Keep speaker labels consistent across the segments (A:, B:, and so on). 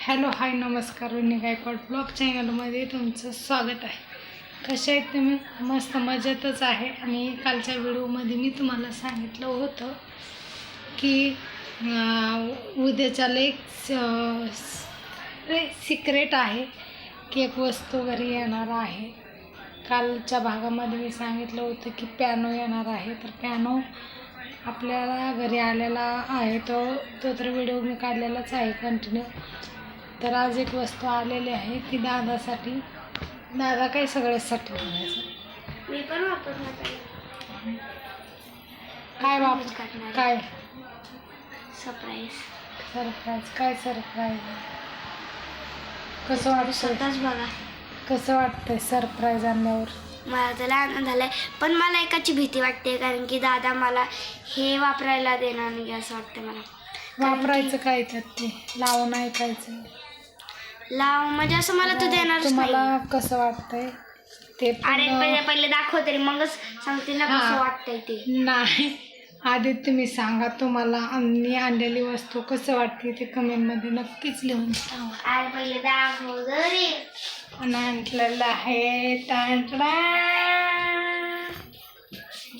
A: Hello hi नमस्कार विनी Gaikwad blog चॅनलमध्ये तुमचं स्वागत आहे. कसे आहेत तुम्ही? मस्त मजेतच आहे. आणि कालच्या व्हिडिओमध्ये मी तुम्हाला सांगितलं होतं की उद्याच्याला एक सिक्रेट आहे की एक वस्तू घरी येणार आहे. कालच्या भागामध्ये मी सांगितलं होतं की पॅनो येणार आहे. तर पॅनो आपल्याला घरी आलेला आहे. तो तो तर व्हिडिओ मी काढलेलाच आहे कंटिन्यू तर आज एक वस्तू आलेली आहे ती दादासाठी. दादा काय सगळ्यासाठी बनायचं
B: मी पण वापरणार आहे.
A: काय बाप काय?
B: सरप्राईज
A: सरप्राईज काय सरप्राईज कसं वाटतं
B: स्वतःच बघा.
A: कसं वाटतंय सरप्राईज आणल्यावर?
B: मला त्याला आनंद झालाय पण मला एकाची भीती वाटते कारण की दादा मला हे वापरायला देणार नाही असं वाटतं मला.
A: वापरायचं काय त्यात ते? लावून ऐकायचं.
B: लाव म्हणजे असं मला तू देणारच
A: तुम्हाला
B: नाही
A: कसं वाटतंय? ते
B: अरे पहिले पहिले दाखव तरी मगच सांगते ना कसं
A: हा.
B: वाटतंय ते.
A: नाही. आधी तुम्ही सांगा तुम्हाला आम्ही आणलेली वस्तू कसं वाटते ते कमेंटमध्ये नक्कीच लिहून सांगा.
B: अरे पहिले दाखव जरी.
A: आणि आणलेलं आहे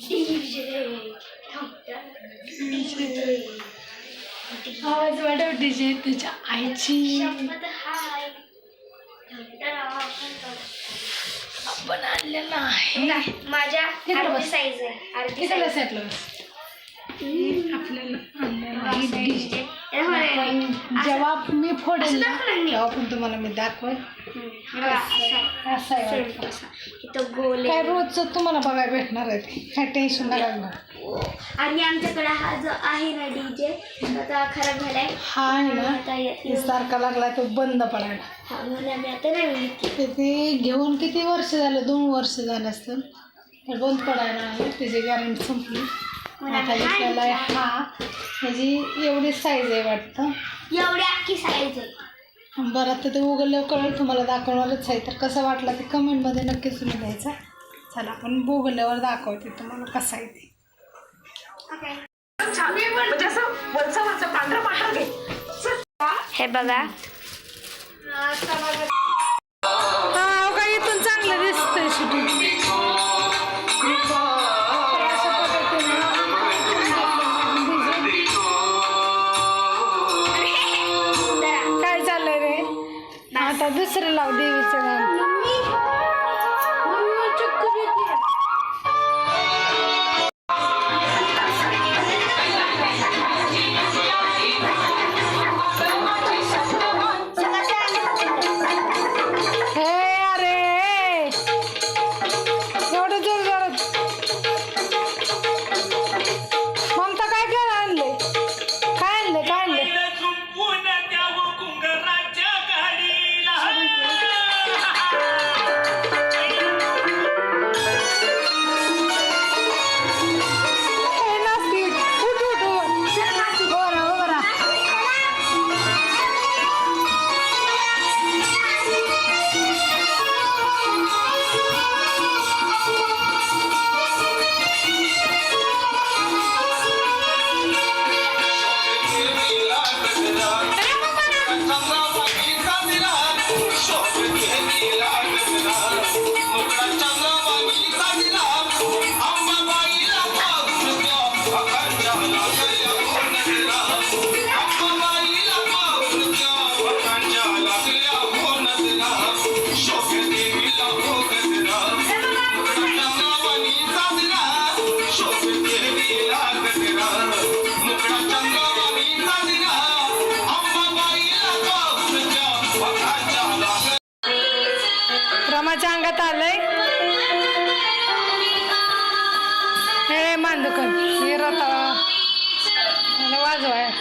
A: आवाज वाढव डीजे तुझ्या आईची. आपण आणलेलं आहे
B: माझ्या अर्धी. साईज आहे. अर्धी
A: आपल्याला आणलेलं आपण जेव्हा मी फोडेल
B: असं
A: ना
B: दाखवणार नाही.
A: तेव्हा पण तुम्हाला मी दाखवेल.
B: असं.
A: आहे. वाटतं.
B: इथं गोल
A: काय. रोजचं तुम्हाला बघायला भेटणार आहे? ते काय टेन्शन नका घेऊ.
B: आणि आमच्याकडे हा जो आहे ना डीजे आता खराब झालाय.
A: हा आहे ना
B: आता येत
A: सारखा लागला तो बंद पडायला.
B: हा म्हणून आम्ही आता घेतली.
A: ते ते घेऊन किती वर्ष झालं? दोन वर्ष झालं असतं तर बंद पडायला आहे त्याची गॅरंटी संपली. आता
B: हा
A: घेतलेला आहे. हा त्याची एवढी साईज आहे वाटतं.
B: एवढी अख्खी साईज आहे.
A: बरं आता ते उघडल्यावर कळेल तुम्हाला दाखवणारच आहे. तर कसं वाटलं ते कमेंटमध्ये नक्कीच तुम्ही द्यायचा चला आपण उघडल्यावर दाखवते तुम्हाला कसं आहे ते.
B: हे बघा.
A: हा का इथून चांगलं दिसतंय शूटिंग काय चाललंय रे? आता दुसरं लाव देवीचं Nó
C: quá.